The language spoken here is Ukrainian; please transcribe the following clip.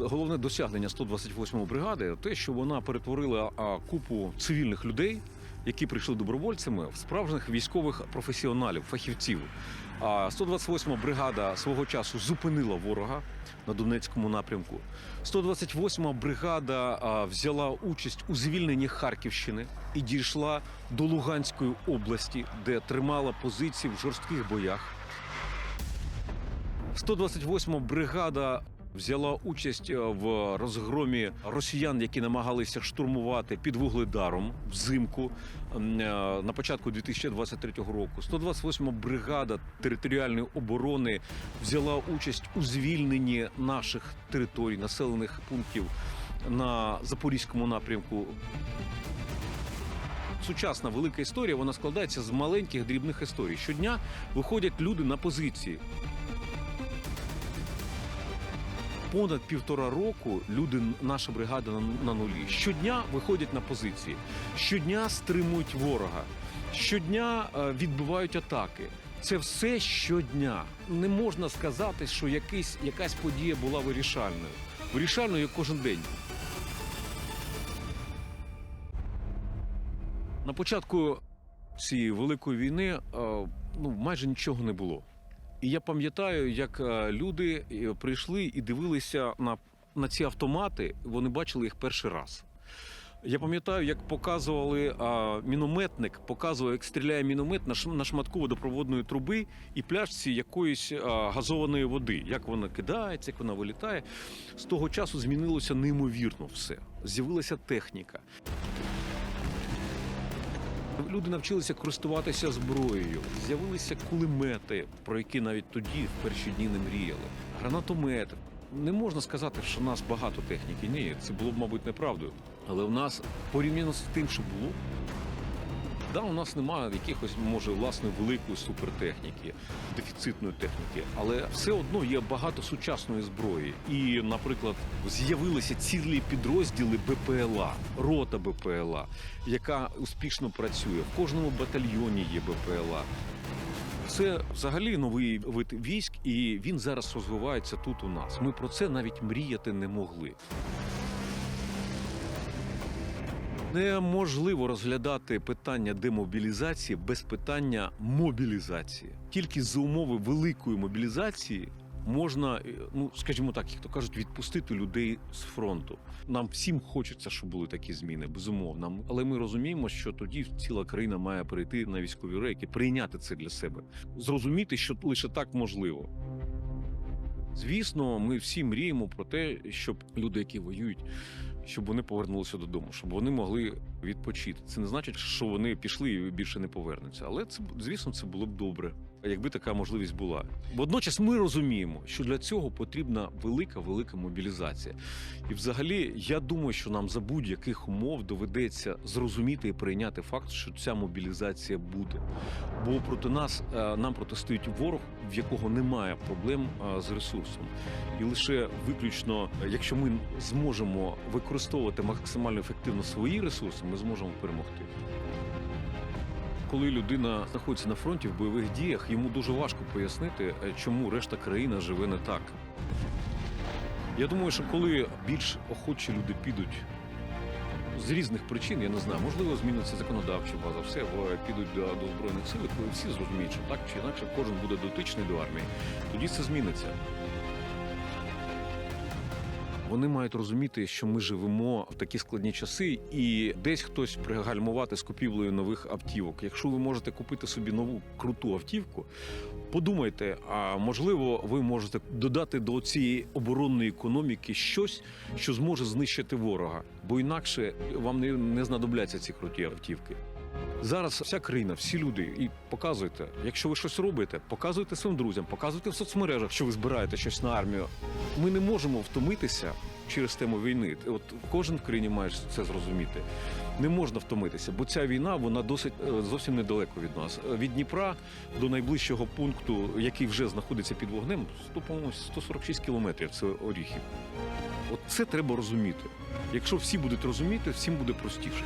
Головне досягнення 128-ї бригади те, що вона перетворила купу цивільних людей, які прийшли добровольцями, в справжніх військових професіоналів, фахівців. А 128-ма бригада свого часу зупинила ворога на Донецькому напрямку. 128-ма бригада взяла участь у звільненні Харківщини і дійшла до Луганської області, де тримала позиції в жорстких боях. 128-ма бригада взяла участь е, в розгромі росіян, які намагалися штурмувати під вугледаром взимку е, на початку 2023 року. 128 бригада територіальної оборони взяла участь у звільненні наших територій, населених пунктів на запорізькому напрямку. Сучасна велика історія вона складається з маленьких дрібних історій. Щодня виходять люди на позиції. Понад півтора року люди, наша бригада на, нулі. Щодня виходять на позиції, щодня стримують ворога, щодня е, відбивають атаки. Це все щодня. Не можна сказати, що якийсь, якась подія була вирішальною. Вирішальною кожен день. На початку цієї великої війни е, ну, майже нічого не було. І я пам'ятаю, як е, люди е, прийшли і дивилися на, на ці автомати, вони бачили їх перший раз. Я пам'ятаю, як показували а, мінометник, показував, як стріляє міномет на, ш- на шматку водопроводної труби і пляшці якоїсь а, газованої води. Як вона кидається, як вона вилітає. З того часу змінилося неймовірно все. З'явилася техніка. Люди навчилися користуватися зброєю. З'явилися кулемети, про які навіть тоді, в перші дні, не мріяли. Гранатомети. Не можна сказати, що в нас багато техніки. Ні, це було б, мабуть, неправдою. Але в нас порівняно з тим, що було, да, у нас немає якихось, може, власне, великої супертехніки, дефіцитної техніки, але все одно є багато сучасної зброї. І, наприклад, з'явилися цілі підрозділи БПЛА, рота БПЛА, яка успішно працює. В кожному батальйоні є БПЛА. Це взагалі новий вид військ, і він зараз розвивається тут у нас. Ми про це навіть мріяти не могли. Неможливо розглядати питання демобілізації без питання мобілізації. Тільки за умови великої мобілізації можна, е, ну скажімо так, як то кажуть, відпустити людей з фронту. Нам всім хочеться, щоб були такі зміни, безумовно. Але ми розуміємо, що тоді ціла країна має перейти на військові рейки, прийняти це для себе, зрозуміти, що лише так можливо. Звісно, ми всі мріємо про те, щоб люди, які воюють, щоб вони повернулися додому, щоб вони могли відпочити. Це не значить, що вони пішли і більше не повернуться. Але це звісно, це було б добре, якби така можливість була. Водночас ми розуміємо, що для цього потрібна велика, велика мобілізація. І, взагалі, я думаю, що нам за будь-яких умов доведеться зрозуміти і прийняти факт, що ця мобілізація буде. Бо проти нас е, нам протистоїть ворог, в якого немає проблем е, з ресурсом. І лише виключно, якщо ми зможемо використовувати максимально ефективно свої ресурси, ми зможемо перемогти. Коли людина знаходиться на фронті в бойових діях, йому дуже важко пояснити, е, чому решта країни живе не так. Я думаю, що коли більш охочі люди підуть з різних причин, я не знаю, можливо, зміниться законодавча база, все підуть до, до збройних сил, коли всі зрозуміють, що так чи інакше кожен буде дотичний до армії, тоді це зміниться. Вони мають розуміти, що ми живемо в такі складні часи, і десь хтось пригальмувати з купівлею нових автівок. Якщо ви можете купити собі нову круту автівку, подумайте, а можливо, ви можете додати до цієї оборонної економіки щось, що зможе знищити ворога, бо інакше вам не, не знадобляться ці круті автівки. Зараз вся країна, всі люди, і показуйте, якщо ви щось робите, показуйте своїм друзям, показуйте в соцмережах, що ви збираєте щось на армію. Ми не можемо втомитися через тему війни. От кожен в країні має це зрозуміти. Не можна втомитися, бо ця війна вона досить е, зовсім недалеко від нас. Від Дніпра до найближчого пункту, який вже знаходиться під вогнем, 100, по-моєму, 146 кілометрів. Це Оріхів. От це треба розуміти. Якщо всі будуть розуміти, всім буде простіше.